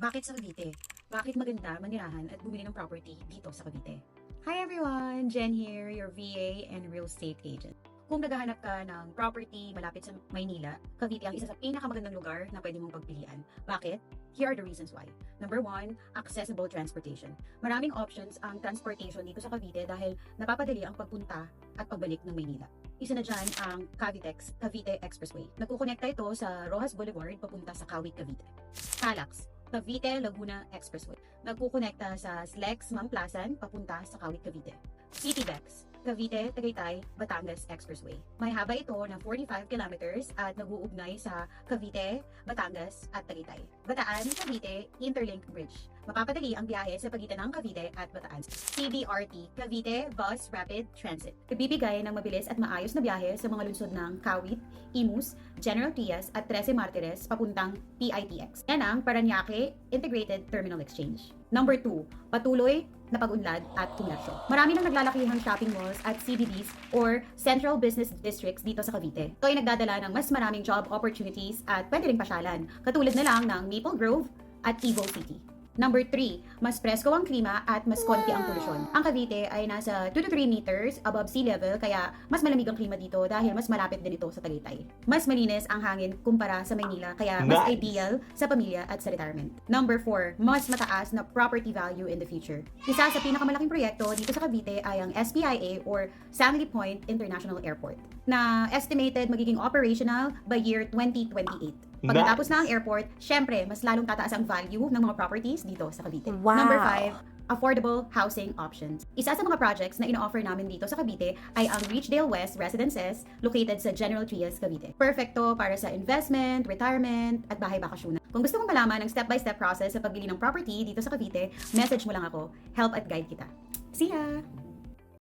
Bakit sa Cavite? Bakit maganda manirahan at bumili ng property dito sa Cavite? Hi everyone! Jen here, your VA and real estate agent. Kung naghahanap ka ng property malapit sa Maynila, Cavite ang isa sa pinakamagandang lugar na pwede mong pagpilian. Bakit? Here are the reasons why. Number one, accessible transportation. Maraming options ang transportation dito sa Cavite dahil napapadali ang pagpunta at pagbalik ng Maynila. Isa na dyan ang Cavitex, Cavite Expressway. Nagkukonekta ito sa Rojas Boulevard papunta sa Kawit, Cavite. Calax, Cavite Laguna Expressway. Nagkukonekta sa Slex Mamplasan papunta sa Kawit, Cavite. CityBex, Cavite, Tagaytay, Batangas Expressway. May haba ito na 45 kilometers at nag-uugnay sa Cavite, Batangas at Tagaytay. Bataan, Cavite, Interlink Bridge. Mapapadali ang biyahe sa pagitan ng Cavite at Bataan. CBRT, Cavite Bus Rapid Transit. Ibibigay ng mabilis at maayos na biyahe sa mga lungsod ng Kawit, Imus, General Trias at Trece Martires papuntang PITX. Yan ang Paranaque Integrated Terminal Exchange. Number 2, patuloy na pag-unlad at komersyo. Marami nang naglalakihang shopping malls at CBDs or Central Business Districts dito sa Cavite. Ito ay nagdadala ng mas maraming job opportunities at pwede ring pasyalan, katulad na lang ng Maple Grove at Evo City. Number 3, mas presko ang klima at mas konti ang polusyon. Ang Cavite ay nasa 2 to 3 meters above sea level kaya mas malamig ang klima dito dahil mas malapit din ito sa Tagaytay. Mas malinis ang hangin kumpara sa Maynila kaya mas Nice. ideal sa pamilya at sa retirement. Number 4, mas mataas na property value in the future. Isa sa pinakamalaking proyekto dito sa Cavite ay ang SPIA or Sangley Point International Airport na estimated magiging operational by year 2028. Pagkatapos na ang airport, syempre, mas lalong tataas ang value ng mga properties dito sa Cavite. Wow. Number 5, affordable housing options. Isa sa mga projects na ino-offer namin dito sa Cavite ay ang Reachdale West Residences located sa General Trias, Cavite. Perfecto para sa investment, retirement, at bahay bakasyonan. Kung gusto mong malaman ang step-by-step process sa pagbili ng property dito sa Cavite, message mo lang ako. Help at guide kita. See ya!